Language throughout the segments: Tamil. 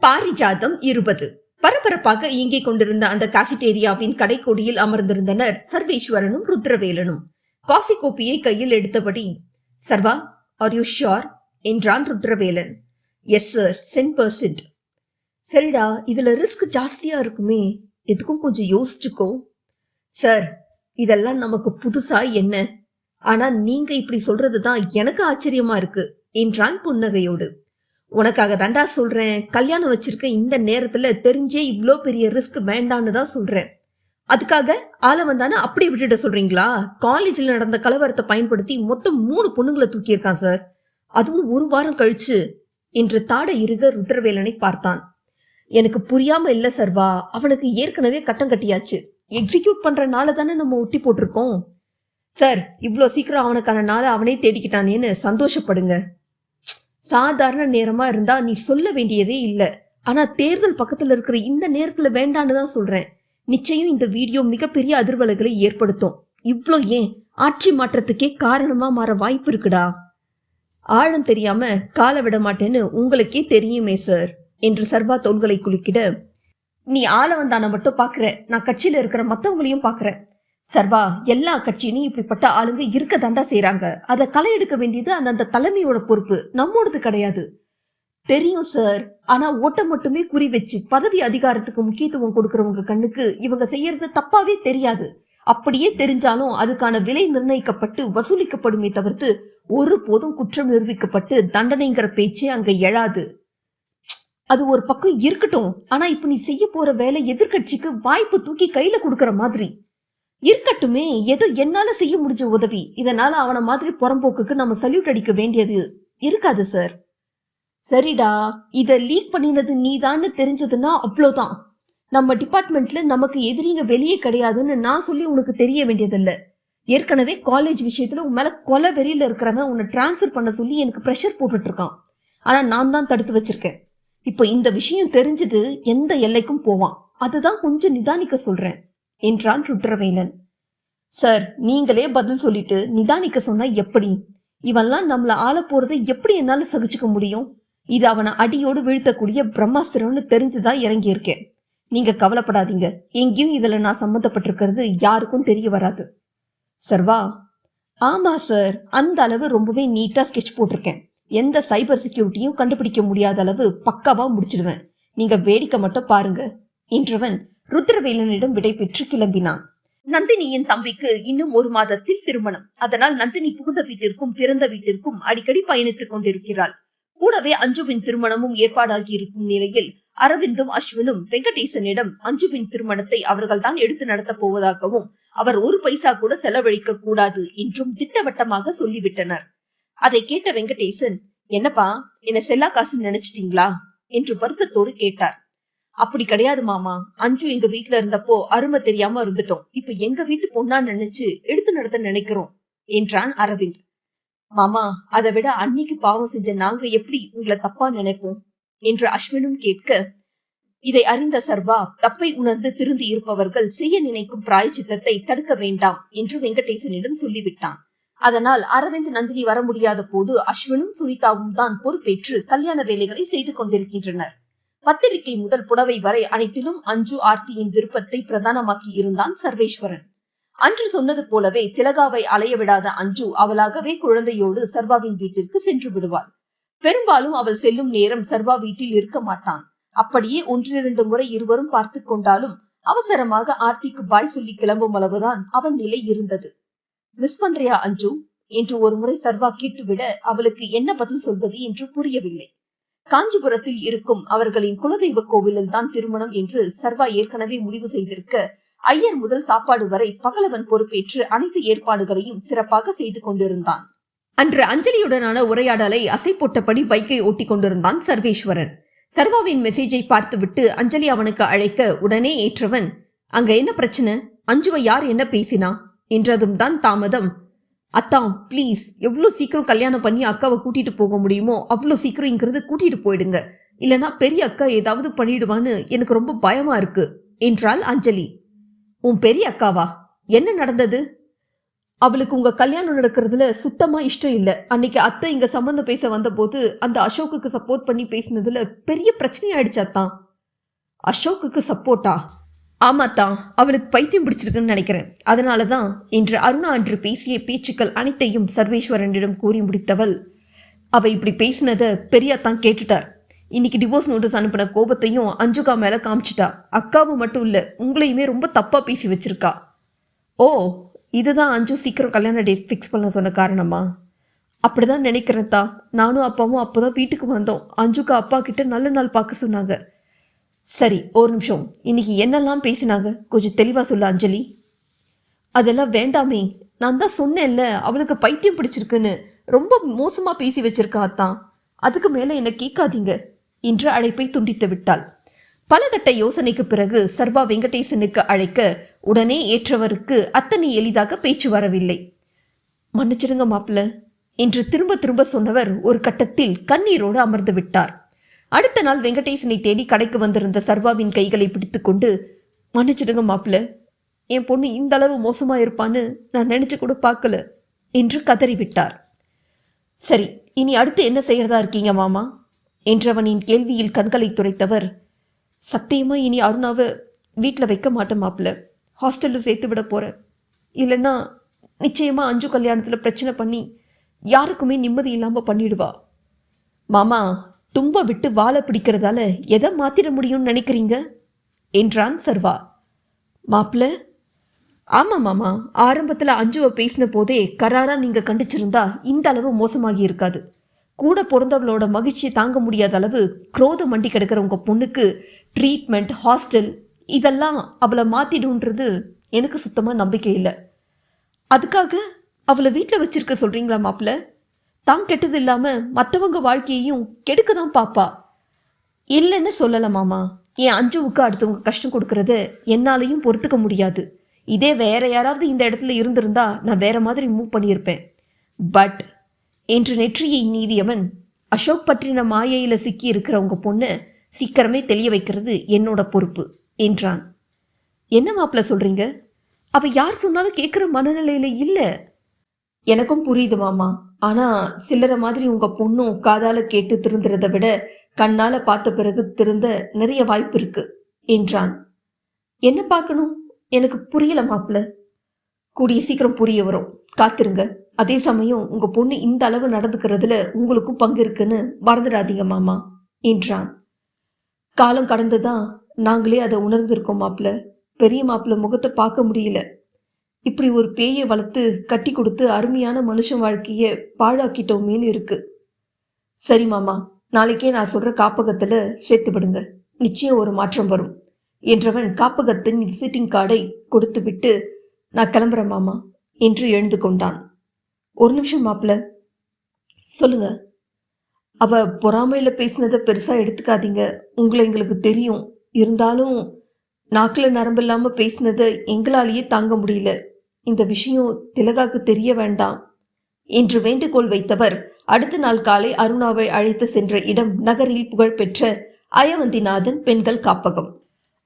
பாரிஜாதம் இருபது. பரபரப்பாக இயங்கிக் கொண்டிருந்த அந்த காஃபிடேரியாவின் கடைக்கோடியில் அமர்ந்திருந்தனர் சர்வேஸ்வரனும் ருத்ரவேலனும். காஃபி கோப்பியை கையில் எடுத்தபடி சர்வா ஆர் யூ ஷியோர் என்றான் Rudravelan. Yes sir cent percent சரிடா இதுல ரிஸ்க் ஜாஸ்தியா இருக்குமே எதுக்கும் கொஞ்சம் யோசிச்சுக்கோ. சார் இதெல்லாம் நமக்கு புதுசா என்ன? ஆனா நீங்க இப்படி சொல்றதுதான் எனக்கு ஆச்சரியமா இருக்கு என்றான் புன்னகையோடு. உனக்காக தாண்டா சொல்றேன். கல்யாணம் வச்சிருக்க இந்த நேரத்துல தெரிஞ்சே இவ்வளோ பெரிய ரிஸ்க் வேண்டான்னு தான் சொல்றேன். அதுக்காக ஆளை வந்தானே அப்படி விட்டுட சொல்றீங்களா? காலேஜில் நடந்த கலவரத்தை பயன்படுத்தி மொத்தம் மூணு பொண்ணுங்களை தூக்கியிருக்கான் சார் அதுவும் ஒரு வாரம் கழிச்சு. என்று தாட இருக ருத்ரவேலனை பார்த்தான். எனக்கு புரியாம இல்ல சர்வா அவனுக்கு ஏற்கனவே கட்டம் கட்டியாச்சு. எக்ஸிக்யூட் பண்றனால தானே நம்ம ஒட்டி போட்டிருக்கோம். சார் இவ்வளோ சீக்கிரம் அவனுக்கான நாளை அவனே தேடிக்கிட்டானேன்னு சந்தோஷப்படுங்க. சாதாரண நேரமா இருந்தா நீ சொல்ல வேண்டியதே இல்ல. ஆனா தேர்தல் பக்கத்துல இருக்கிற இந்த நேரத்துல வேண்டான்னு தான் சொல்றேன். நிச்சயம் இந்த வீடியோ மிகப்பெரிய அதிர்வலைகளை ஏற்படுத்தும். இவ்வளோ ஏன்? ஆட்சி மாற்றத்துக்கே காரணமா மாற வாய்ப்பு இருக்குடா. ஆழம் தெரியாம கால விட மாட்டேன்னு உங்களுக்கே தெரியுமே சார் என்று சர்வா தோள்களை குலுக்கிட நீ ஆள வந்தான மட்டும் பாக்குற. நான் கட்சியில இருக்கிற மத்தவங்களையும் பாக்குறேன். சர்வா எல்லா கட்சியிலும் இப்படிப்பட்ட ஆளுங்க இருக்க தாண்டா செய்யறாங்க அதை களை எடுக்க வேண்டியது அந்தந்த தலைமையோட பொறுப்பு. நம்மோடது கிடையாது. தெரியும் சார் ஆனா ஓட்டம் மட்டுமே குறி வச்சு பதவி அதிகாரத்துக்கு முக்கியத்துவம் கொடுக்கறவங்க கண்ணுக்கு இவங்க செய்யறது தப்பாவே தெரியாது. அப்படியே தெரிஞ்சாலும் அதுக்கான விலை நிர்ணயிக்கப்பட்டு வசூலிக்கப்படுமே தவிர்த்து ஒருபோதும் குற்றம் நிரூபிக்கப்பட்டு தண்டனைங்கிற பேச்சே அங்க எழாது. அது ஒரு பக்கம் இருக்கட்டும். ஆனா இப்ப நீ செய்ய போற வேலை எதிர்க்கட்சிக்கு வாய்ப்பு தூக்கி கையில கொடுக்கற மாதிரி. இருக்கட்டுமே ஏதோ என்னால செய்ய முடிஞ்ச உதவி. இதனால அவனை மாதிரி புறம்போக்குக்கு நம்ம சல்யூட் அடிக்க வேண்டியது இருக்காது சார் சரிடா இத லீக் பண்ணினது நீதான்னு தெரிஞ்சதுன்னா அவ்வளோதான். நம்ம டிபார்ட்மெண்ட்ல நமக்கு எதிரிங்க வெளியே கிடையாதுன்னு நான் சொல்லி உனக்கு தெரிய வேண்டியதில்ல. ஏற்கனவே காலேஜ் விஷயத்துல உன் மேல கொலை வெறியில இருக்கிறவன் உன்னை டிரான்ஸ்ஃபர் பண்ண சொல்லி எனக்கு ப்ரெஷர் போட்டுட்டு இருக்கான் ஆனா நான் தான் தடுத்து வச்சிருக்கேன். இப்போ இந்த விஷயம் தெரிஞ்சது எந்த எல்லைக்கும் போவான். அதுதான் கொஞ்சம் நிதானிக்க சொல்றேன் என்றான் ருத்ரவேலன். சார் நீங்களே பதில் சொல்லிட்டு நிதானிக்க சொன்னா எப்படி? இவன்லாம் நம்மள ஆள போறதை எப்படி என்னால சகிச்சுக்க முடியும்? இது அவனை அடியோடு வீழ்த்தக்கூடிய பிரம்மாஸ்திரம்னு தெரிஞ்சுதான் இறங்கியிருக்கேன். நீங்க கவலைப்படாதீங்க. எங்கேயும் இதுல நான் சம்மந்தப்பட்டிருக்கிறது யாருக்கும் தெரிய வராது. சர்வா ஆமா சார் அந்த அளவு ரொம்பவே நீட்டா ஸ்கெட்ச் போட்டிருக்கேன். எந்த சைபர் செக்யூரிட்டியும் கண்டுபிடிக்க முடியாத அளவு பக்காவா முடிச்சிடுவேன். நீங்க வேடிக்கை மட்டும் பாருங்க. என்றவன் ருத்ரவேலனிடம் விடை பெற்று கிளம்பினான். நந்தினியின் தம்பிக்கு இன்னும் ஒரு மாதத்தில் திருமணம். அதனால் நந்தினி புகுந்த வீட்டிற்கும் பிறந்த வீட்டிற்கும் அடிக்கடி பயணித்துக் கொண்டிருக்கிறாள். கூடவே அஞ்சுவின் திருமணமும் ஏற்பாடாகி இருக்கும் நிலையில் அரவிந்தும் அஸ்வினும் வெங்கடேசனிடம் அஞ்சுவின் திருமணத்தை அவர்கள்தான் எடுத்து நடத்தப் போவதாகவும் அவர் ஒரு பைசா கூட செலவழிக்க கூடாது என்றும் திட்டவட்டமாக சொல்லிவிட்டனர். அதை கேட்ட வெங்கடேசன் என்னப்பா என்ன செல்லா காசு நினைச்சிட்டீங்களா? என்று வருத்தத்தோடு கேட்டார். அப்படி கிடையாது மாமா. அஞ்சு எங்க வீட்ல இருந்தப்போ அருமை தெரியாம இருந்துட்டோம். இப்ப எங்க வீட்டு பொண்ணா நினைச்சு எடுத்து நடத்த நினைக்கிறோம் என்றான் அரவிந்த். மாமா அதை விட அன்னைக்கு பாவம் செஞ்ச நாங்க எப்படி உங்களை தப்பா நினைப்போம்? என்று அஸ்வினும் கேட்க இதை அறிந்த சர்வா தப்பை உணர்ந்து திருந்தி இருப்பவர்கள் செய்ய நினைக்கும் பிராயச்சித்தத்தை தடுக்க வேண்டாம் என்று வெங்கடேசனிடம் சொல்லிவிட்டான். அதனால் அரவிந்த் நந்தினி வர முடியாத போது அஸ்வினும் சுனிதாவும் தான் பொறுப்பேற்று கல்யாண வேலைகளை செய்து கொண்டிருக்கின்றனர். பத்திரிகை முதல் புடவை வரை அனைத்திலும் அஞ்சு ஆர்த்தியின் விருப்பத்தை பிரதானமாக்கி இருந்தான் சர்வேஸ்வரன். அன்று சொன்னது போலவே திலகாவை அலைய விடாத அஞ்சு அவளாகவே குழந்தையோடு சர்வாவின் வீட்டிற்கு சென்று விடுவாள். பெரும்பாலும் அவள் செல்லும் நேரம் சர்வா வீட்டில் இருக்க மாட்டான். அப்படியே ஒன்றிரண்டு முறை இருவரும் பார்த்து கொண்டாலும் அவசரமாக ஆர்த்திக்கு பாய் சொல்லி கிளம்பும் அளவுதான் அவன் நிலை இருந்தது. மிஸ் பண்றியா அஞ்சு? என்று ஒரு முறை சர்வா கேட்டுவிட அவளுக்கு என்ன பதில் சொல்வது என்று புரியவில்லை. காஞ்சிபுரத்தில் இருக்கும் அவர்களின் குலதெய்வ கோவிலில் தான் திருமணம் என்று சர்வா ஏற்கனவே முடிவு செய்திருக்க ஐயர் முதல் சாப்பாடு வரை பகலவன் பொறுப்பேற்று அனைத்து ஏற்பாடுகளையும் சிறப்பாக செய்து கொண்டிருந்தான். அன்று அஞ்சலியுடனான உரையாடலை அசை போட்டபடி பைக்கை ஓட்டிக் கொண்டிருந்தான் சர்வேஸ்வரன். சர்வாவின் மெசேஜை பார்த்துவிட்டு அஞ்சலி அவனுக்கு அழைக்க உடனே ஏற்றவன் அங்க என்ன பிரச்சனை? அஞ்சுவை யார் என்ன பேசினா? என்றதும் தான் தாமதம். அத்தான் ப்ளீஸ் எவ்வளோ சீக்கிரம் கல்யாணம் பண்ணி அக்காவை கூட்டிட்டு போக முடியுமோ அவ்வளோ சீக்கிரம் இங்கிறது கூட்டிட்டு போயிடுங்க. இல்லைனா பெரிய அக்கா ஏதாவது பண்ணிடுவான்னு எனக்கு ரொம்ப பயமா இருக்கு என்றாள் அஞ்சலி. உன் பெரிய அக்காவா? என்ன நடந்தது? அவளுக்கு உங்க கல்யாணம் நடக்கிறதுல சுத்தமா இஷ்டம் இல்லை. அன்னைக்கு அத்தை இங்க சம்மந்தம் பேச வந்தபோது அந்த அசோக்குக்கு சப்போர்ட் பண்ணி பேசினதுல பெரிய பிரச்சனை ஆயிடுச்சாத்தான் அசோக்குக்கு சப்போர்ட்டா ஆமாத்தான் அவளுக்கு பைத்தியம் பிடிச்சிருக்குன்னு நினைக்கிறேன். அதனால தான் இன்று அருணா அன்று பேசிய பேச்சுக்கள் அனைத்தையும் சர்வேஸ்வரனிடம் கூறி முடித்தவள். அவள் இப்படி பேசினதை பெரியாத்தான் கேட்டுட்டார். இன்னைக்கு டிவோர்ஸ் நோட்டீஸ் அனுப்பின கோபத்தையும் அஞ்சுகா மேலே காமிச்சிட்டா. அக்காவும் மட்டும் இல்லை உங்களையுமே ரொம்ப தப்பாக பேசி வச்சிருக்கா. ஓ இதுதான் அஞ்சு சீக்கிரம் கல்யாண டேட் ஃபிக்ஸ் பண்ண சொன்ன காரணமா? அப்படிதான் நினைக்கிறேன் தா நானும் அப்பாவும் அப்போதான் வீட்டுக்கு வந்தோம். அஞ்சுக்கா அப்பா கிட்ட நல்ல நாள் பார்க்க சொன்னாங்க. சரி ஒரு நிமிஷம். இன்னைக்கு என்னெல்லாம் பேசினாங்க? கொஞ்சம் தெளிவாக சொல்ல அஞ்சலி. அதெல்லாம் வேண்டாமே. நான் தான் சொன்னேன்ல அவளுக்கு பைத்தியம் பிடிச்சிருக்குன்னு. ரொம்ப மோசமாக பேசி வச்சிருக்கா அத்தான் அதுக்கு மேலே என்னை கேட்காதீங்க என்று அழைப்பை துண்டித்து விட்டாள். பலகட்ட யோசனைக்கு பிறகு சர்வா வெங்கடேசனுக்கு அழைக்க உடனே ஏற்றவருக்கு அத்தனை எளிதாக பேச்சு வரவில்லை. மன்னிச்சிடுங்க மாப்பிள்ள என்று திரும்ப திரும்ப சொன்னவர் ஒரு கட்டத்தில் கண்ணீரோடு அமர்ந்து விட்டார். அடுத்த நாள் வெங்கடேசனை தேடி கடைக்கு வந்திருந்த சர்வாவின் கைகளை பிடித்துக்கொண்டு மன்னிச்சிடுங்க மாப்பிள்ள என் பொண்ணு இந்த அளவு மோசமா இருப்பான்னு நான் நினச்சி கூட பார்க்கல என்று கதறிவிட்டார். சரி இனி அடுத்து என்ன செய்யறதா இருக்கீங்க மாமா? என்றவனின் கேள்வியில் கண்களை துடைத்தவர் சத்தியமா இனி அருணாவை வீட்டில் வைக்க மாட்டேன் மாப்பிள்ள ஹாஸ்டலில் சேர்த்து விட போகிறேன் இல்லைன்னா நிச்சயமா அஞ்சு கல்யாணத்தில் பிரச்சனை பண்ணி யாருக்குமே நிம்மதி இல்லாமல் பண்ணிடுவா. மாமா தும்ப விட்டு வாழை பிடிக்கிறதால எதை மாற்றிட முடியும்னு நினைக்கிறீங்க? என்றான் சர்வா. மாப்பிள்ள ஆமாம் மாமா ஆரம்பத்தில் அஞ்சுவை பேசின போதே கராராக நீங்கள் கண்டிச்சிருந்தா இந்த அளவு மோசமாகி இருக்காது. கூட பிறந்தவளோட மகிழ்ச்சியை தாங்க முடியாத அளவு குரோதம் மண்டி கிடக்கிற உங்கள் பொண்ணுக்கு ட்ரீட்மெண்ட் ஹாஸ்டல் இதெல்லாம் அவளை மாற்றிடுன்றது எனக்கு சுத்தமாக நம்பிக்கை இல்லை. அதுக்காக அவளை வீட்டில் வச்சுருக்க சொல்கிறீங்களா மாப்பிள்ள தான் கெட்டது இல்லாமல் மற்றவங்க வாழ்க்கையையும் கெடுக்க தான் பாப்பா. இல்லைன்னு சொல்லலை மாமா. என் அஞ்சுவுக்கு அடுத்தவங்க கஷ்டம் கொடுக்கறத என்னாலையும் பொறுத்துக்க முடியாது. இதே வேற யாராவது இந்த இடத்துல இருந்திருந்தா நான் வேற மாதிரி மூவ் பண்ணியிருப்பேன். பட் என்று நெற்றியை நீவியவன் அசோக் பற்றின மாயையில் சிக்கி இருக்கிற உங்க பொண்ணு சீக்கிரமே தெளிய வைக்கிறது என்னோட பொறுப்பு என்றான். என்ன மாப்பிள்ள சொல்றீங்க? அவ யார் சொன்னாலும் கேட்குற மனநிலையில இல்லை. எனக்கும் புரியுது மாமா. ஆனா சில்லற மாதிரி உங்க பொண்ணும் காதால கேட்டு திருந்துறதை விட கண்ணால பார்த்த பிறகு திருந்த நிறைய வாய்ப்பு இருக்கு என்றான். என்ன பார்க்கணும்? எனக்கு புரியல மாப்பிள்ள. கூடிய சீக்கிரம் புரிய வரும். காத்திருங்க. அதே சமயம் உங்க பொண்ணு இந்த அளவு நடந்துக்கிறதுல உங்களுக்கும் பங்கு இருக்குன்னு மறந்துடாதீங்க மாமா என்றான். காலம் கடந்துதான் நாங்களே அதை உணர்ந்திருக்கோம் மாப்பிள்ள. பெரிய மாப்பிள்ள முகத்தை பார்க்க முடியல. இப்படி ஒரு பேயை வளர்த்து கட்டி கொடுத்து அருமையான மனுஷன் வாழ்க்கையை பாழாக்கிட்டோமேன்னு இருக்கு. சரி மாமா நாளைக்கே நான் சொல்கிற காப்பகத்தில் சேர்த்து விடுங்க. நிச்சயம் ஒரு மாற்றம் வரும். என்றவன் காப்பகத்தின் விசிட்டிங் கார்டை கொடுத்துவிட்டு நான் கிளம்புறேன் மாமா என்று எழுந்து கொண்டான். ஒரு நிமிஷம் மாப்பிள்ள சொல்லுங்க. அவ பொறாமையில் பேசினதை பெருசாக எடுத்துக்காதீங்க. உங்களை எங்களுக்கு தெரியும். இருந்தாலும் நாக்கில் நரம்பு இல்லாம பேசினதை எங்களாலேயே தாங்க முடியல. இந்த விஷயம் திலகாக்கு தெரிய வேண்டாம். என்று வேண்டுகோள் வைத்தவர் அடுத்த நாள் காலை அருணாவை அழைத்து சென்ற இடம் நகரில் புகழ்பெற்ற அயவந்திநாதன் பெண்கள் காப்பகம்.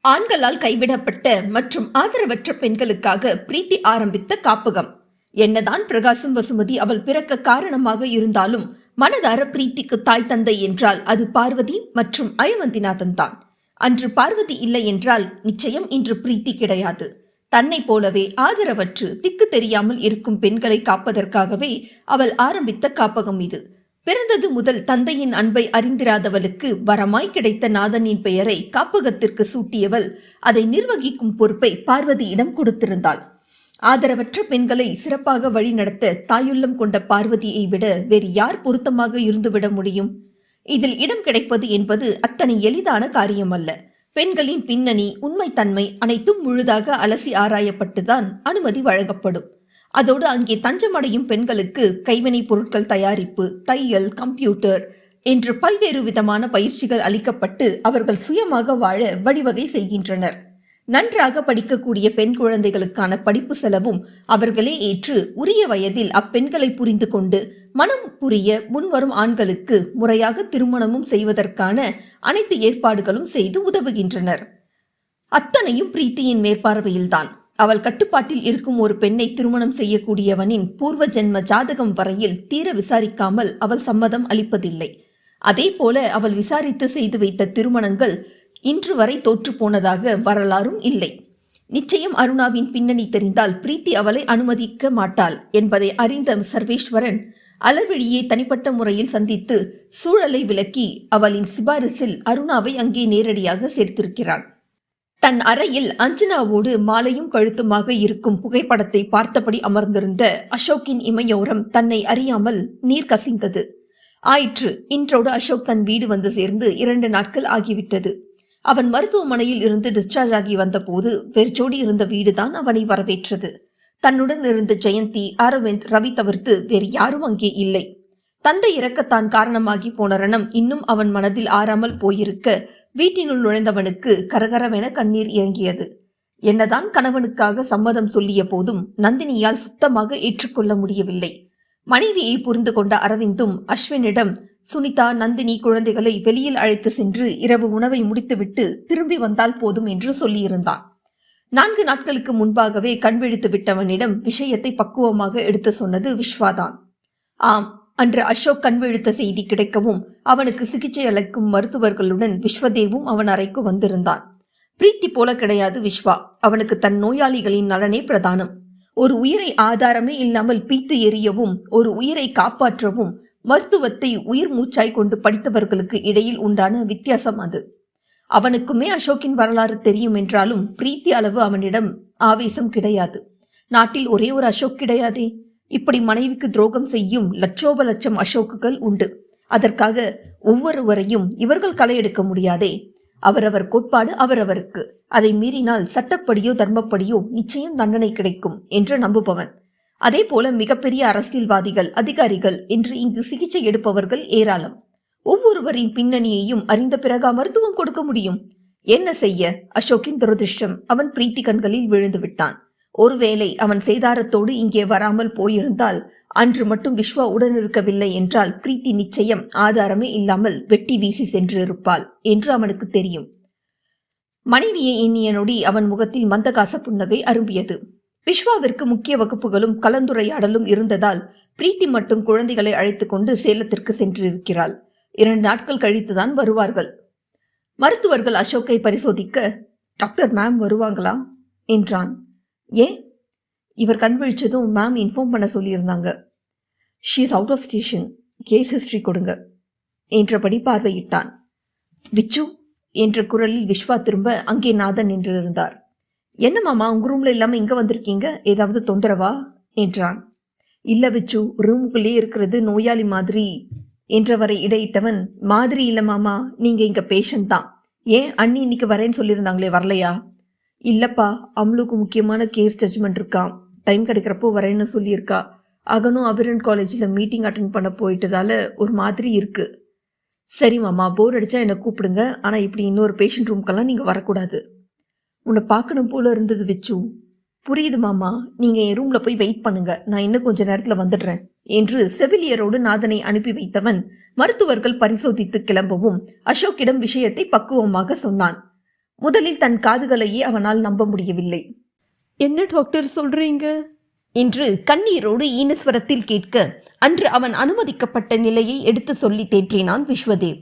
ஆண்களால் கைவிடப்பட்ட மற்றும் ஆதரவற்ற பெண்களுக்காக பிரீத்தி ஆரம்பித்த காப்பகம். என்னதான் பிரகாசம் வசுமதி அவள் பிறக்க காரணமாக இருந்தாலும் மனதார பிரீத்திக்கு தாய் தந்தை என்றால் அது பார்வதி மற்றும் அயவந்திநாதன் தான். அன்று பார்வதி இல்லை என்றால் நிச்சயம் இன்று பிரீத்தி கிடையாது. தன்னை போலவே ஆதரவற்று திக்கு தெரியாமல் இருக்கும் பெண்களை காப்பதற்காகவே அவள் ஆரம்பித்த காப்பகம் இது. பிறந்தது முதல் தந்தையின் அன்பை அறிந்திராதவளுக்கு வரமாய் கிடைத்த நாதனின் பெயரை காப்பகத்திற்கு சூட்டியவள் அதை நிர்வகிக்கும் பொறுப்பை பார்வதியிடம் கொடுத்திருந்தாள். ஆதரவற்ற பெண்களை சிறப்பாக வழிநடத்த தாயுள்ளம் கொண்ட பார்வதியை விட வேறு யார் பொருத்தமாக இருந்துவிட முடியும்? இதில் இடம் கிடைப்பது என்பது அத்தனை எளிதான காரியமல்ல. பெண்களின் பின்னணி உண்மைத்தன்மை அனைத்தும் முழுதாக அலசி ஆராயப்பட்டுதான் அனுமதி வழங்கப்படும். அதோடு அங்கே தஞ்சமடையும் பெண்களுக்கு கைவினைப் பொருட்கள் தயாரிப்பு தையல் கம்ப்யூட்டர் என்று பல்வேறு விதமான பயிற்சிகள் அளிக்கப்பட்டு அவர்கள் சுயமாக வாழ வழிவகை செய்கின்றனர். நன்றாக படிக்கக்கூடிய பெண் குழந்தைகளுக்கான படிப்பு செலவும் அவர்களே ஏற்று உரிய வயதில் அப்பெண்களை புரிந்து கொண்டு மனம் புரிய முன்வரும் ஆண்களுக்கு முறையாக திருமணமும் செய்வதற்கான அனைத்து ஏற்பாடுகளும் செய்து உதவுகின்றனர். அத்தனையும் பிரீத்தியின் மேற்பார்வையில்தான். அவள் கட்டுப்பாட்டில் இருக்கும் ஒரு பெண்ணை திருமணம் செய்யக்கூடியவனின் பூர்வ ஜென்ம ஜாதகம் வரையில் தீர விசாரிக்காமல் அவள் சம்மதம் அளிப்பதில்லை. அதே போல அவள் விசாரித்து செய்து வைத்த திருமணங்கள் இன்று வரை தோற்றுப்போனதாக வரலாறும் இல்லை. நிச்சயம் அருணாவின் பின்னணி தெரிந்தால் பிரீத்தி அவளை அனுமதிக்க மாட்டாள் என்பதை அறிந்த சர்வேஸ்வரன் அலர்விழியை தனிப்பட்ட முறையில் சந்தித்து சூழலை விளக்கி அவளின் சிபாரிசில் அருணாவை அங்கே நேரடியாக சேர்த்திருக்கிறான் தன் அறையில் அஞ்சனாவோடு மாலையும் கழுத்துமாக இருக்கும் புகைப்படத்தை பார்த்தபடி அமர்ந்திருந்த அசோக்கின் இமையோரம் தன்னை அறியாமல் நீர் கசிந்தது. ஆயிற்று இன்றோடு அசோக் தன் வீடு வந்து சேர்ந்து இரண்டு நாட்கள் ஆகிவிட்டது. அவன் மருத்துவமனையில் இருந்து டிஸ்சார்ஜ் ஆகி வந்தபோது வெறிச்சோடி இருந்த வீடுதான் அவனை வரவேற்றது. தன்னுடன் இருந்த ஜெயந்தி அரவிந்த் ரவி தவிர்த்து வேறு யாரும் அங்கே இல்லை. தந்தை இறக்கத்தான் காரணமாகி போன ரணம் இன்னும் அவன் மனதில் ஆறாமல் போயிருக்க வீட்டினுள் நுழைந்தவனுக்கு கரகரவென கண்ணீர் இறங்கியது. என்னதான் கணவனுக்காக சம்மதம் சொல்லிய போதும் நந்தினியால் சுத்தமாக ஏற்றுக்கொள்ள முடியவில்லை. மனைவியை புரிந்து கொண்ட அரவிந்தும் அஸ்வினிடம் சுனிதா நந்தினி குழந்தைகளை வெளியில் அழைத்து சென்று இரவு உணவை முடித்துவிட்டு திரும்பி வந்தால் போதும் என்று சொல்லியிருந்தான். நான்கு நாட்களுக்கு முன்பாகவே கண்விழித்து விட்டவனிடம் விஷயத்தை பக்குவமாக எடுத்து சொன்னது விஸ்வாதான். ஆம் அன்று அசோக் கண்விழித்த செய்தி கிடைக்கவும் அவனுக்கு சிகிச்சை அளிக்கும் மருத்துவர்களுடன் விஸ்வதேவும் அவன் அறைக்கு வந்திருந்தான். பிரீத்தி போல கிடையாது விஸ்வா அவனுக்கு தன் நோயாளிகளின் நலனே பிரதானம். ஒரு உயிரை ஆதாரமே இல்லாமல் பீத்து எறியவும் ஒரு உயிரை காப்பாற்றவும் மருத்துவத்தை உயிர் மூச்சாய் கொண்டு படித்தவர்களுக்கு இடையில் உண்டான வித்தியாசம் அது. அவனுக்குமே அசோக்கின் வரலாறு தெரியும் என்றாலும் பிரீத்தி அளவு அவனிடம் ஆவேசம் கிடையாது. நாட்டில் ஒரே ஒரு அசோக் கிடையாதே. இப்படி மனைவிக்கு துரோகம் செய்யும் லட்சோப லட்சம் அசோக்குகள் உண்டு. அதற்காக ஒவ்வொருவரையும் இவர்கள் களை எடுக்க முடியாதே. அவரவர் கோட்பாடு அவரவருக்கு. அதை மீறினால் சட்டப்படியோ தர்மப்படியோ நிச்சயம் தண்டனை கிடைக்கும் என்று நம்புபவன். அதே போல மிகப்பெரிய அரசியல்வாதிகள் அதிகாரிகள் என்று இங்கு சிகிச்சை எடுப்பவர்கள் ஏராளம். ஒவ்வொருவரின் பின்னணியையும் அறிந்த பிறகா மருத்துவம் கொடுக்க முடியும். என்ன செய்ய? அசோக்கின் துரதிருஷ்டம். அவன் பிரீத்தி கண்களில் விழுந்து விட்டான். ஒருவேளை அவன் சேதாரத்தோடு இங்கே வராமல் போயிருந்தால் அன்று மட்டும் விஸ்வா உடன் இருக்கவில்லை என்றால் பிரீத்தி நிச்சயம் ஆதாரமே இல்லாமல் வெட்டி வீசி சென்றிருப்பாள் என்று அவனுக்கு தெரியும். மனைவியை எண்ணிய நொடி அவன் முகத்தில் மந்தகாச புன்னகை அரும்பியது. விஸ்வாவிற்கு முக்கிய வகுப்புகளும் கலந்துரையாடலும் இருந்ததால் பிரீத்தி மட்டும் குழந்தைகளை அழைத்து கொண்டு சேலத்திற்கு சென்றிருக்கிறாள். இரண்டு நாட்கள் கழித்துதான் வருவார்கள். மருத்துவர்கள் அசோக்கை பரிசோதிக்க டாக்டர் மேம் வருவாங்களா என்றான். ஏன் இவர் கண் விழிச்சதும் மேம் இன்ஃபார்ம் பண்ண சொல்லியிருந்தாங்க. She is out of station case history கொடுங்க என்றபடி பார்வையிட்டான். விச்சு என்ற குரலில் விஸ்வா திரும்ப அங்கே நாதன் நின்றிருந்தார். என்ன மாமா உங்க ரூம்ல இல்லாம இங்க வந்திருக்கீங்க? ஏதாவது தொந்தரவா? என்றான். இல்ல விச்சு ரூமுக்குள்ளே இருக்கிறது நோயாளி மாதிரி என்றவரை இடையிட்டவன் மாதிரி இல்ல மாமா நீங்க இங்க பேஷண்ட் தான். ஏன் அண்ணி இன்னைக்கு வரேன்னு சொல்லியிருந்தாங்களே வரலையா? இல்லப்பா அம்லுக்கு முக்கியமான கேஸ் ஜட்ஜ்மெண்ட் இருக்கான் டைம் கிடைக்கிறப்போ வரேன்னு சொல்லியிருக்கா. அகனும் அபிரன் காலேஜில் மீட்டிங் அட்டன் பண்ண போயிட்டதால ஒரு மாதிரி இருக்கு. சரி மாமா போர் அடிச்சா என்னை கூப்பிடுங்க. ஆனால் இப்படி இன்னொரு பேஷண்ட் ரூம்க்கெல்லாம் நீங்கள் வரக்கூடாது. உன்னை பார்க்கணும் போல இருந்தது விச்சு. புரியுது மாமா நீங்கள் என் ரூமில் போய் வெயிட் பண்ணுங்க. நான் இன்னும் கொஞ்ச நேரத்தில் வந்துடுறேன். என்று செவிலியரோடு நாதனை அனுப்பி வைத்தவன் மருத்துவர்கள் பரிசோதித்து கிளம்பவும் அசோக்கிடம் விஷயத்தை பக்குவமாக சொன்னான். முதலில் தன் காதுகளையே அவனால் நம்ப முடியவில்லை. என்ன டாக்டர் சொல்றீங்க? என்று கண்ணீரோடு ஈனஸ்வரத்தில் கேட்க அன்று அவன் அனுமதிக்கப்பட்ட நிலையை எடுத்து சொல்லி தேற்றினான் விஸ்வதேவ்.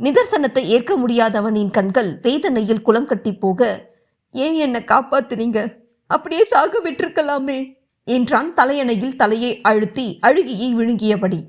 நிதர்சனத்தை ஏற்க முடியாதவனின் கண்கள் வேதனையில் குளம் கட்டி போக ஏன் என்னை காப்பாத்துனீங்க? அப்படியே சாக விட்டிருக்கலாமே என்றான் தலையணையில் தலையை அழுத்தி அழுகியை விழுங்கியபடி.